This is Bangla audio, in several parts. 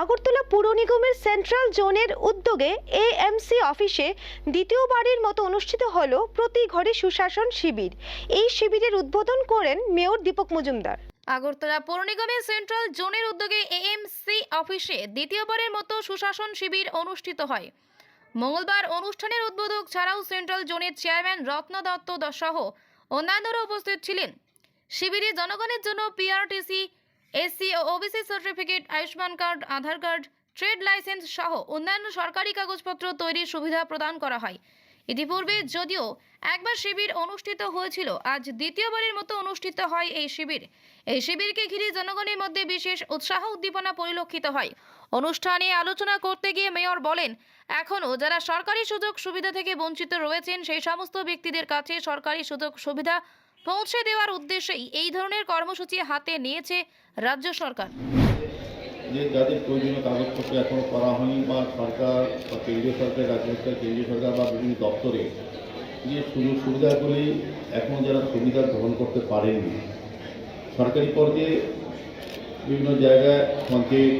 আগরতলা পুর নিগমের সেন্ট্রাল জোনের উদ্যোগে এএমসি অফিসে দ্বিতীয়বারের মতো অনুষ্ঠিত হলো প্রতি ঘরে সুশাসন শিবির। এই শিবিরের উদ্বোধন করেন মেয়র দীপক মজুমদার। আগরতলা পৌর নিগমের সেন্ট্রাল জোনের উদ্যোগে এএমসি অফিসে দ্বিতীয়বারের মতো সুশাসন শিবির অনুষ্ঠিত হয়। মঙ্গলবার অনুষ্ঠানের উদ্বোধক ছাড়াও সেন্ট্রাল জোনের চেয়ারম্যান রত্ন দত্ত সহ অন্যান্যরা উপস্থিত ছিলেন। শিবিরে জনগণের জন্য পিআরটিসি এসসি ও OBC certificate, Ayushman card, Aadhaar card, trade licence সহ অন্যান্য সরকারি কাগজপত্র তৈরির সুবিধা প্রদান করা হয়। ইতিপূর্বে যদিও একবার শিবির অনুষ্ঠিত হয়েছিল, আজ দ্বিতীয়বারের মতো অনুষ্ঠিত হয় এই শিবির। এই শিবিরকে ঘিরে জনগণের মধ্যে বিশেষ উৎসাহ উদ্দীপনা পরিলক্ষিত হয়। অনুষ্ঠানে আলোচনা করতে গিয়ে মেয়র বলেন এখনও যারা সরকারি সুযোগ সুবিধা থেকে বঞ্চিত রয়েছেন, সেই সমস্ত ব্যক্তিদের কাছে সরকারি সুযোগ সুবিধা পৌঁছে দেওয়ার উদ্দেশ্যেই এই ধরনের কর্মসূচি হাতে নিয়েছে রাজ্য সরকার। যে যাদের প্রয়োজনীয় কাগজপত্র এখনও করা হয়নি বা সরকার বা কেন্দ্রীয় সরকার রাজ্য সরকার কেন্দ্রীয় সরকার বা বিভিন্ন দপ্তরে যে সুযোগ সুবিধাগুলি এখনও যারা সুবিধা গ্রহণ করতে পারেননি, সরকারি পর্যায়ে বিভিন্ন জায়গায় পঞ্চায়েত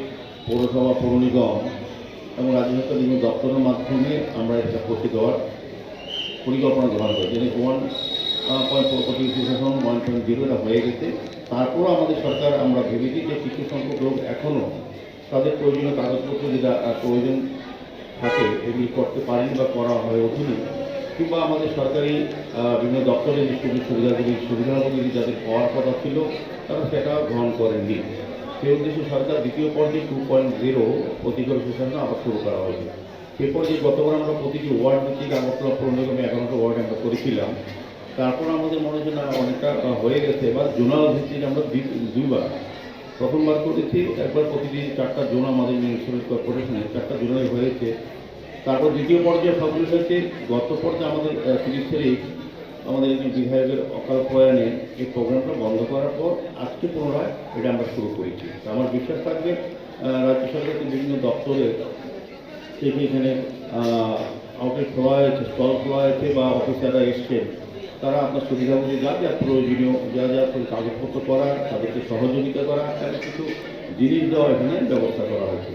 পৌরসভা, পৌর নিগম এবং সরকার বিভিন্ন দপ্তরের মাধ্যমে আমরা এটা করতে দেওয়ার পরিকল্পনা গ্রহণ করি যেন ওয়ান পয়েন্ট ফোর কোটি সুশাসন ওয়ান পয়েন্ট জিরো এটা হয়ে গেছে। তারপরও আমাদের সরকার আমরা ভেবেছি যে কিছু সংখ্যক লোক এখনও তাদের প্রয়োজনীয় কাগজপত্র যেটা প্রয়োজন থাকে, এগুলি করতে পারেনি বা করা হয়ে ওঠেনি। কিংবা আমাদের সরকারি বিভিন্ন দপ্তরের যে সুযোগ সুবিধাগুলি সুবিধাগুলি যাদের পাওয়ার কথা ছিল, তারা সেটা গ্রহণ করেননি। সেই উদ্দেশ্যে সরকার দ্বিতীয় পর্যায়ে টু পয়েন্ট জিরো প্রতিকর সুশাসন আবার শুরু করা হয়েছে। এরপর যে গতবার আমরা প্রতিটি ওয়ার্ড ভিত্তিক পৌর নিগমে এগারোটা ওয়ার্ড আমরা করেছিলাম। তারপর আমাদের মনে হচ্ছে না, অনেকটা হয়ে গেছে। এবার জোনাল ভিত্তিক আমরা দুই- দুইবার, প্রথমবার করেছি, একবার প্রতিদিন চারটা জোন আমাদের মিউনিসিপ্যাল কর্পোরেশনে চারটা জোনাল হয়েছে। তারপর দ্বিতীয় পর্যায়ে সবগুলো হয়েছে। গত পর্যায়ে আমাদের তিরিশ তারিখ আমাদের যে বিধায়কের অকাল প্রয়াণে এই প্রোগ্রামটা বন্ধ করার পর আজকে পুনরায় এটা আমরা শুরু করেছি। তো আমার বিশ্বাস থাকবে রাজ্য সরকারের বিভিন্ন দপ্তরে থেকে এখানে আউটলেট খোলা হয়েছে স্টল খোলা হয়েছে বা অফিসাররা এসছেন, তারা আপনার সুবিধাগুলি যা যা প্রয়োজনীয়, যা যা কাগজপত্র করা, তাদেরকে সহযোগিতা করা এবং কিছু জিনিস দেওয়া এখানে ব্যবস্থা করা হয়েছে।